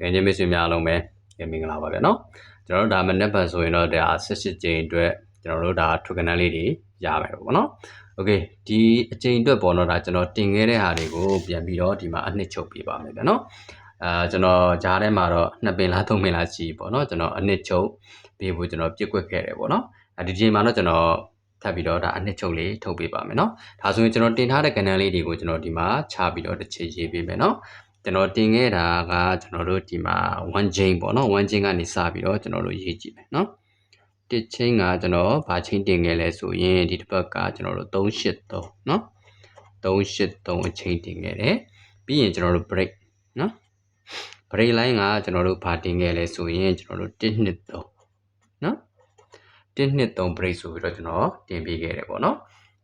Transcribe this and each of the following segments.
ငယ်ချင်းမိတ်ဆွေများအားလုံးပဲမင်္ဂလာပါဗျာနော်ကျွန်တော်တို့ဒါမနေ့ပတ်ဆိုရင်တော့ဒါ18ကြိမ်အတွက်ကျွန်တော်တို့ဒါထုကနန်းလေးတွေရမယ်ပေါ့နော်โอเคဒီအကြိမ်အတွက်ပေါ့နော်ဒါကျွန်တော်တင်ခဲ့တဲ့ဟာတွေကိုပြန်ပြီးတော့ဒီမှာအနှစ်ချုပ်ပြပါမယ်ဗျာနော်အာကျွန်တော်ကြားထဲမှာတော့နှစ်ပင်လားသုံးပင်လားရှိပေါ့နော်ကျွန်တော်အနှစ်ချုပ်ပေးဖို့ကျွန်တော်ပြစ်ကွက်ခဲ့တယ်ပေါ့နော်အဲဒီချိန်မှာတော့ကျွန်တော်ထပ်ပြီးတော့ဒါအနှစ်ချုပ်လေးထုတ်ပေးပါမယ်เนาะဒါဆိုရင်ကျွန်တော်တင်ထားတဲ့ကဏ္ဍလေးတွေကိုကျွန်တော်ဒီမှာခြားပြီးတော့တစ်ချေရေးပေးမယ်เนาะ ကျွန်တော်တင်ခဲ့တာကကျွန်တော်တို့ဒီမှာ1 chain ပေါ့เนาะ1 chain ကနေစပြီးတော့ကျွန်တော်တို့ရေးကြည့်မယ်เนาะတစ် chain ကကျွန်တော်ဘာ chain တင်ခဲ့လဲဆိုရင်ဒီတစ်ပတ်ကကျွန်တော်တို့383เนาะ383အချိန်တင်ခဲ့တယ်ပြီးရင်ကျွန်တော်တို့ break เนาะ break line ကကျွန်တော်တို့ဘာတင်ခဲ့လဲဆိုရင်ကျွန်တော်တို့123เนาะ123 break ဆိုပြီးတော့ကျွန်တော်တင်ပေးခဲ့တယ်ပေါ့နော်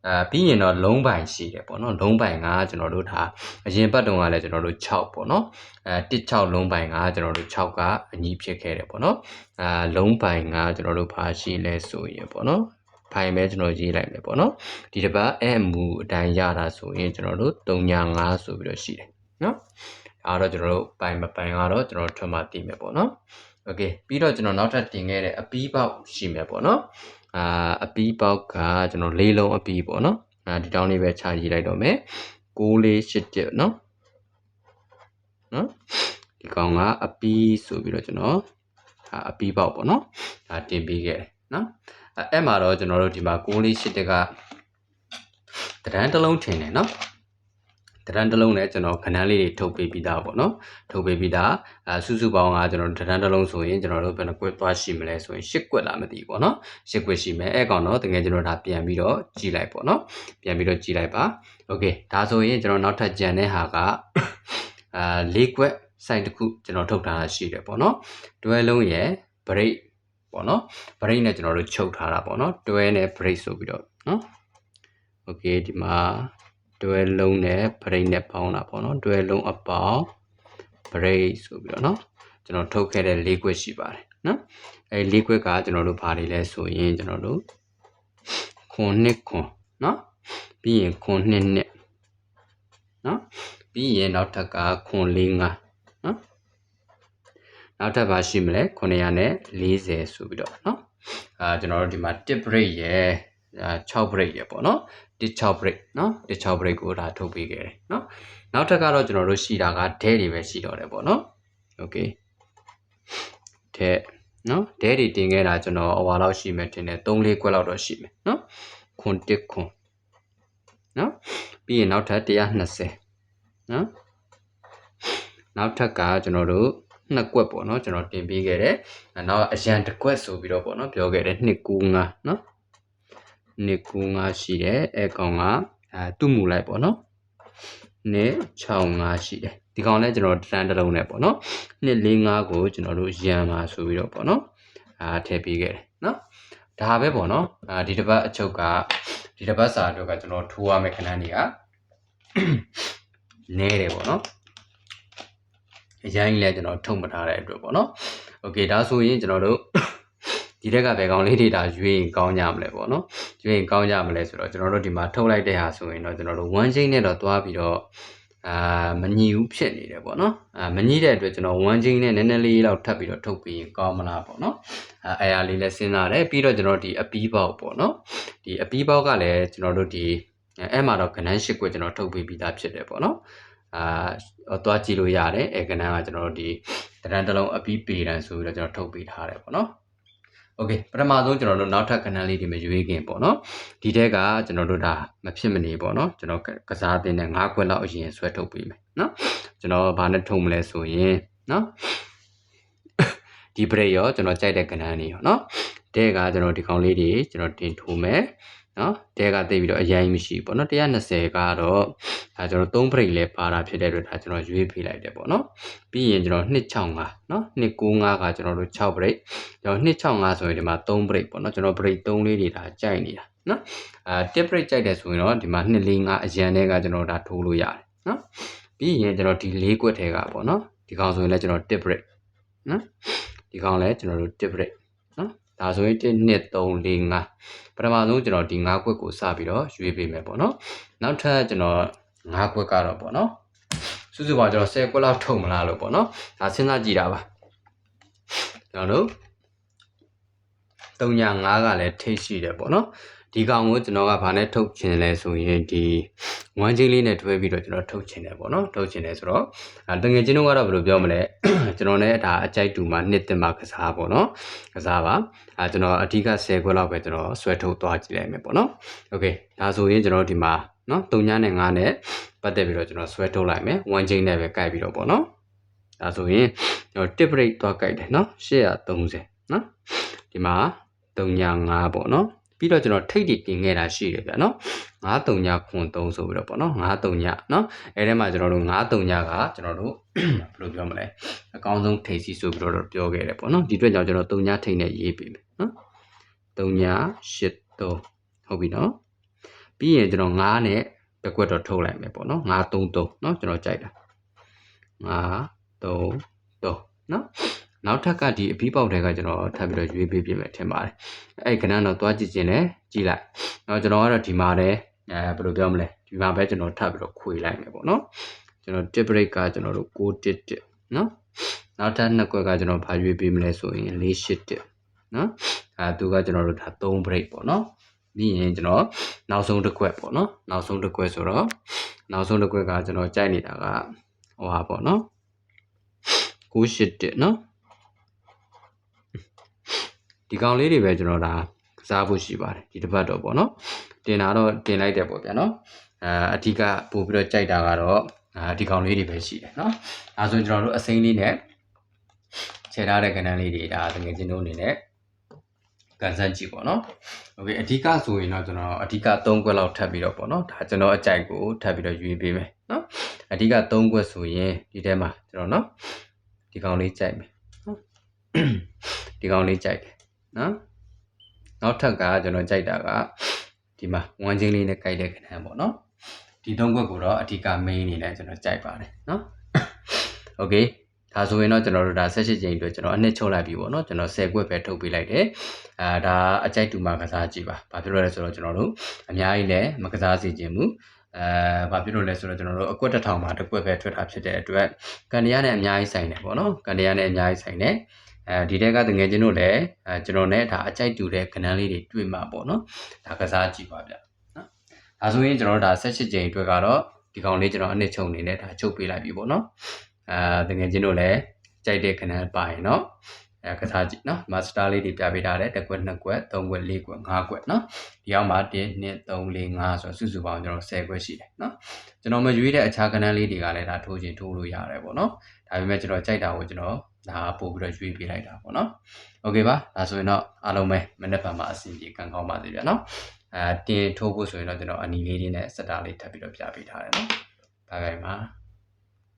အဲပြီးရင်တော့လုံးပိုင်ရှိတယ်ပေါ့နော်လုံးပိုင်ကကျွန်တော်တို့ဒါအရင်ပတ်တုန်းကလည်းကျွန်တော်တို့6ပေါ့နော်အဲ16လုံးပိုင်ကကျွန်တော်တို့6ကအညီဖြစ်ခဲ့တယ်ပေါ့နော်အဲလုံးပိုင်ကကျွန်တော်တို့ဘာရှိလဲဆိုရင်ပေါ့နော်ဖိုင်ပဲကျွန်တော်ရေးလိုက်မယ်ပေါ့နော်ဒီတစ်ပတ်အမူအတိုင်းရတာဆိုရင်ကျွန်တော်တို့305ဆိုပြီးတော့ရှိတယ်နော်အဲတော့ကျွန်တော်တို့ပိုင်မပိုင်ကတော့ကျွန်တော်ထွက်မှသိမယ်ပေါ့နော်โอเคပြီးတော့ကျွန်တော်နောက်ထပ်တင်ခဲ့တဲ့အပီးပေါက်ရှိမယ်ပေါ့နော် အာအပီးပေါက်ကကျွန်တော်လေးလုံးအပီးပေါ့နော်အာဒီတောင်းလေးပဲခြာရေးလိုက်တော့မယ်6လေး8တက်နော်နော်ဒီကောင်ကအပီးဆိုပြီးတော့ကျွန်တော်အာအပီးပေါက်ပေါ့နော်ဒါတင်ပေးခဲ့တယ်နော်အဲ့မှာတော့ကျွန်တော်တို့ဒီမှာ6လေး8တက်ကတရန်တစ်လုံးထင်တယ်နော် တရန်တစ်လုံးနဲ့ကျွန်တော်ခဏန်းလေးတွေထုတ်ပေးပြီးသားပေါ့နော်ထုတ်ပေးပြီးသားအဲစုစုပေါင်းကကျွန်တော်တရန်တစ်လုံးဆိုရင်ကျွန်တော်တို့ဘယ်နှကွက်သွားရှိမလဲဆိုရင်၈ကွက်လာမသိဘူးပေါ့နော်၈ကွက်ရှိမယ်အဲ့ကောင်တော့တကယ်ကျွန်တော်ဒါပြန်ပြီးတော့ကြည့်လိုက်ပေါ့နော်ပြန်ပြီးတော့ကြည့်လိုက်ပါโอเคဒါဆိုရင်ကျွန်တော်နောက်ထပ်ကြံတဲ့ဟာကအာ၄ကွက် site တစ်ခုကျွန်တော်ထုတ်ထားတာရှိတယ်ပေါ့နော်တွဲလုံးရဲ့ break ပေါ့နော် break နဲ့ကျွန်တော်တို့ချုပ်ထားတာပေါ့နော်တွဲနဲ့ break ဆိုပြီးတော့နော်โอเคဒီမှာ တွဲလုံးနဲ့ break နဲ့ပေါင်းတာပေါ့နော်တွဲလုံးအပေါင်း break ဆိုပြီးတော့เนาะကျွန်တော်ထုတ်ခဲ့တဲ့၄ခွက်ရှိပါတယ်เนาะအဲ၄ခွက်ကကျွန်တော်တို့ဘာတွေလဲဆိုရင်ကျွန်တော်တို့ခွန်နှစ်ခွန်เนาะပြီးရင်ခွန်နှစ်နှစ်เนาะပြီးရင်နောက်ထပ်ကခွန်၄၅เนาะနောက်ထပ်ပါရှိမလဲ940ဆိုပြီးတော့เนาะအာကျွန်တော်တို့ဒီမှာ1 break ရယ် 6 break ရပေါ့နော်တစ်6 break နော်တစ်6 break ကိုဒါထုတ်ပေးခဲ့တယ်နော်နောက်ထပ်ကတော့ကျွန်တော်တို့ရှိတာကဒဲတွေပဲရှိတော့တယ်ပေါ့နော် okay ဒဲနော်ဒဲတွေတင်ခဲ့တာကျွန်တော်အဝါလောက်ရှိမယ်တင်တယ်3 4ခွက်လောက်တော့ရှိမယ်နော်ခွန်တစ်ခွန်နော်ပြီးရင်နောက်ထပ်120နော်နောက်ထပ်ကကျွန်တော်တို့နှစ်ကွက်ပေါ့နော်ကျွန်တော်တင်ပေးခဲ့တယ်နောက်အရန်တစ်ကွက်ဆိုပြီးတော့ပေါ့နော်ပြောခဲ့တယ်295နော် စ်ကူငါရှိတယ်အဲကောင်ကအဲသူ့မူလိုက်ပေါ့နော်နှစ်65ရှိတယ်ဒီကောင်လည်းကျွန်တော်တန်းတစ်လုံးနဲ့ပေါ့နော်နှစ်45ကိုကျွန်တော်တို့ရန်ပါဆိုပြီးတော့ပေါ့နော်အာထည့်ပေးခဲ့တယ်နော်ဒါပဲပေါ့နော်အာဒီတစ်ပတ်အချုပ်ကဒီတစ်ပတ်စာအတွက်ကကျွန်တော်ထိုးရမယ့်ခဏန်းတွေကနဲတယ်ပေါ့နော်အရင်ကြီးလည်းကျွန်တော်ထုံမထားတဲ့အတွက်ပေါ့နော်โอเคဒါဆိုရင်ကျွန်တော်တို့ ဒီတက်ကဘယ်ကောင်လေးတွေဒါရွေးရင်ကောင်းကြမလဲပေါ့နော်ရွေးရင်ကောင်းကြမလဲဆိုတော့ကျွန်တော်တို့ဒီမှာထုတ်လိုက်တဲ့ဟာဆိုရင်တော့ကျွန်တော်တို့ one chain နဲ့တော့သွားပြီးတော့အာမညီဘူးဖြစ်နေတယ်ပေါ့နော်အာမညီတဲ့အတွက်ကျွန်တော် one chain နဲ့နည်းနည်းလေးလောက်ထပ်ပြီးတော့ထုတ်ပြီးရင်ကောင်းမလားပေါ့နော်အာအဲအားလေးလည်းစဉ်းစားတယ်ပြီးတော့ကျွန်တော်ဒီအပီးပေါက်ပေါ့နော်ဒီအပီးပေါက်ကလည်းကျွန်တော်တို့ဒီအဲမှာတော့ကနန်းရှစ်ကိုကျွန်တော်ထုတ်ပေးပြီးသားဖြစ်တယ်ပေါ့နော်အာသွားကြည့်လို့ရတယ်အဲကနန်းကကျွန်တော်တို့ဒီတရန်တလုံးအပီးပေတန်ဆိုပြီးတော့ကျွန်တော်ထုတ်ပေးထားတယ်ပေါ့နော် โอเคပထမဆုံးကျွန်တော်တို့နောက်ထပ်ကဏ္ဍလေးတွေမရွေးခင်ပေါ့နော်ဒီထက်ကကျွန်တော်တို့ဒါမဖြစ်မနေပေါ့နော်ကျွန်တော်ကစားတင်တဲ့၅ခွက်လောက်အရင်ဆွဲထုတ်ပေးမယ်နော်ကျွန်တော်ဘာနဲ့ထုတ်မလဲဆိုရင်နော်ဒီ break ရောကျွန်တော်ကြိုက်တဲ့ကဏ္ဍလေးရောနော်တဲ့ကကျွန်တော်ဒီကောင်လေးတွေကျွန်တော်တင်ထိုးမယ် နော်တဲကတိတ်ပြီးတော့အရင်မရှိပေါ့နော်120ကတော့ဒါကျွန်တော်3 break လဲပါတာဖြစ်တဲ့အတွက်ဒါကျွန်တော်ရွေးဖိလိုက်တယ်ပေါ့နော်ပြီးရင်ကျွန်တော်265နော်295ကကျွန်တော်တို့6 break ကျွန်တော်265ဆိုရင်ဒီမှာ3 break ပေါ့နော်ကျွန်တော် break 3လေးတွေဒါကြိုက်နေတာနော်အာ1 break ကြိုက်တယ်ဆိုရင်တော့ဒီမှာ245အရန်တွေကကျွန်တော်ဒါထိုးလို့ရတယ်နော်ပြီးရင်ကျွန်တော်ဒီ၄ကွက်ထဲကပေါ့နော်ဒီကောင်ဆိုရင်လည်းကျွန်တော်1 break နော်ဒီကောင်လည်းကျွန်တော်တို့1 break နော် ဒါဆိုရင်1 2 3 4 5ပထမဆုံးကျွန်တော်ဒီ၅ခွက်ကိုစပြီးတော့ရွေးပေးမယ်ပေါ့နော်နောက်ထပ်ကျွန်တော်၅ခွက်ကတော့ပေါ့နော်စုစုပေါင်းကျွန်တော်10ခွက်လောက်ထုတ်မလားလို့ပေါ့နော်ဒါစဉ်းစားကြည့်တာပါကျွန်တော်တို့3ည5ကလည်းထိတ်ရှိတယ်ပေါ့နော် ဒီကောင်ကိုကျွန်တော်ကဘာနဲ့ထုတ်ချင်လဲဆိုရင်ဒီဝမ်းချင်းလေးနဲ့တွဲပြီးတော့ကျွန်တော်ထုတ်ချင်တယ်ပေါ့နော်ထုတ်ချင်တယ်ဆိုတော့အဲတငယ်ချင်းတို့ကတော့ဘယ်လိုပြောမလဲ ကျွန်တော်လည်းဒါအကြိုက်တူမှာနှစ်တင်မှာကစားပေါ့နော်ကစားပါအဲကျွန်တော်အဓိက10ခွက်လောက်ပဲကျွန်တော်ဆွဲထုတ်သွားကြည့်လိုက်မယ်ပေါ့နော်โอเคဒါဆိုရင်ကျွန်တော်ဒီမှာနော်3ညနဲ့5နဲ့ပတ်သက်ပြီးတော့ကျွန်တော်ဆွဲထုတ်လိုက်မယ်ဝမ်းချင်းနဲ့ပဲကြိုက်ပြီးတော့ပေါ့နော်ဒါဆိုရင်ကျွန်တော် tip rate သွားကြိုက်တယ်နော်830နော်ဒီမှာ3ည5ပေါ့နော် ပြီးတော့ကျွန်တော်ထိတ်တီတင်ခဲ့တာရှိတယ်ဗျာနော်9 3ညခွန်3ဆိုပြီးတော့ပေါ့နော်9 3ညနော်အဲထဲမှာကျွန်တော်တို့9 3ညကကျွန်တော်တို့ဘယ်လိုပြောမလဲအကောင်းဆုံးထိတ်စီဆိုပြီးတော့ပြောခဲ့တယ်ပေါ့နော်ဒီအတွက်ကြောင့်ကျွန်တော်3ညထိတ်နဲ့ရေးပေးမယ်နော်3ည8 3ဟုတ်ပြီနော်ပြီးရင်ကျွန်တော်9နဲ့တစ်ခွက်တော့ထုတ်လိုက်မယ်ပေါ့နော်9 3 3နော်ကျွန်တော်ကြိုက်တာ9 3 3နော် နောက်ထပ်ကဒီအပြီးပေါက်တွေကကျွန်တော်ထပ်ပြီးတော့ရွေးပေးပြင်မယ်ထင်ပါတယ်အဲ့ကဏ္ဍတော့သွားကြည့်ခြင်းနဲ့ကြည့်လိုက်နောက်ကျွန်တော်ကတော့ဒီမှာလည်းအဲဘယ်လိုပြောမလဲဒီမှာပဲကျွန်တော်ထပ်ပြီးတော့ခွေလိုက်မယ်ပေါ့နော်ကျွန်တော် tip break ကကျွန်တော်တို့6တစ်တစ်နော်နောက်ထပ်နှစ်ခွက်ကကျွန်တော်ဘာရွေးပေးမလဲဆိုရင်4 8တစ်နော်အဲသူကကျွန်တော်တို့ဒါ3 break ပေါ့နော်ပြီးရင်ကျွန်တော်နောက်ဆုံးတစ်ခွက်ပေါ့နော်နောက်ဆုံးတစ်ခွက်ဆိုတော့နောက်ဆုံးတစ်ခွက်ကကျွန်တော်ကြိုက်နေတာကဟိုဟာပေါ့နော်9 8တစ်နော် ဒီကောင်လေးတွေပဲကျွန်တော်ဒါကစားဖို့ရှိပါတယ်ဒီတစ်ပတ်တော့ပေါ့နော်တင်တာတော့တင်လိုက်တယ်ပေါ့ဗျာနော်အဲအဓိကပို့ပြီးတော့ကြိုက်တာကတော့အဲဒီကောင်လေးတွေပဲရှိတယ်နော်အဲဆိုကျွန်တော်တို့အစိမ်းလေးနဲ့ခြေထားတဲ့ကဏ္ဍလေးတွေဒါတကယ်ချင်းတို့အနေနဲ့ကန်ဆန်းကြည့်ပေါ့နော်โอเคအဓိကဆိုရင်တော့ကျွန်တော်အဓိက3ခွက်လောက်ထပ်ပြီးတော့ပေါ့နော်ဒါကျွန်တော်အကြိုက်ကိုထပ်ပြီးတော့ရွေးပေးမယ်နော်အဓိက3ခွက်ဆိုရင်ဒီထဲမှာကျွန်တော်နော်ဒီကောင်လေးကြိုက်မယ်နော်ဒီကောင်လေးကြိုက်တယ် နော်နောက်ထပ်ကကျွန်တော်ကြိုက်တာကဒီမှာဝမ်းချင်းလေးနဲ့ကြိုက်တဲ့ခဏပေါ့နော်ဒီသုံးခွက်ကိုတော့အဓိက main အနေနဲ့ကျွန်တော်ကြိုက်ပါတယ်နော် okay ဒါဆိုရင်တော့ကျွန်တော်တို့ဒါ16ချိန်အတွက်ကျွန်တော်အနှစ်ချုပ်လိုက်ပြီပေါ့နော်ကျွန်တော်10ခွက်ပဲထုတ်ပေးလိုက်တယ်အာဒါအကြိုက်တူမှာကစားကြည့်ပါဘာဖြစ်လို့လဲဆိုတော့ကျွန်တော်တို့အများကြီးလည်းမကစားစေချင်ဘူးအဲဘာဖြစ်လို့လဲဆိုတော့ကျွန်တော်တို့အကွက်တစ်ထောင်မှာတစ်ကွက်ပဲထွက်တာဖြစ်တဲ့အတွက်ကန်တရားနဲ့အများကြီးဆိုင်တယ်ပေါ့နော်ကန်တရားနဲ့အများကြီးဆိုင်တယ် အဲဒီတဲကတငယ်ချင်းတို့လည်းအဲကျွန်တော်နဲ့ဒါအကြိုက်တူတဲ့ကဏ္ဍလေးတွေတွေ့မှာပေါ့နော်ဒါကစားကြည့်ပါဗျနော်ဒါဆိုရင်ကျွန်တော်တို့ဒါ16ချိန်အတွက်ကတော့ဒီကောင်လေးကျွန်တော်အနှစ်ချုပ်အနေနဲ့ဒါချုပ်ပေးလိုက်ပြီပေါ့နော်အဲတငယ်ချင်းတို့လည်းကြိုက်တဲ့ကဏ္ဍပါရင်နော် အဲကစားကြည့်နော်မာစတာလေးတွေပြပေးထားတယ်တစ်ခွက်နှစ်ခွက်သုံးခွက်လေးခွက်ငါးခွက်နော်ဒီအောင်မှာ1 2 3 4 5ဆိုတော့စုစုပေါင်းကျွန်တော်10ခွက်ရှိတယ်နော်ကျွန်တော်မရွေးတဲ့အခြားကဏ္ဍလေးတွေကလည်းဒါထိုးချင်းထိုးလို့ရတယ်ပေါ့နော်ဒါပေမဲ့ကျွန်တော်ကြိုက်တာကိုကျွန်တော်ဒါပို့ပြီးတော့ရွေးပေးလိုက်တာပေါ့နော်โอเคပါဒါဆိုရင်တော့အားလုံးပဲမနေ့ကမှအဆင်ပြေကံကောင်းပါစေဗျာနော်အဲတင်ထိုးဖို့ဆိုရင်တော့ကျွန်တော်အနီလေးလေးနဲ့စက်တာလေးထပ်ပြီးတော့ပြပေးထားတယ်နော်ဘိုင်ဘိုင်ပါ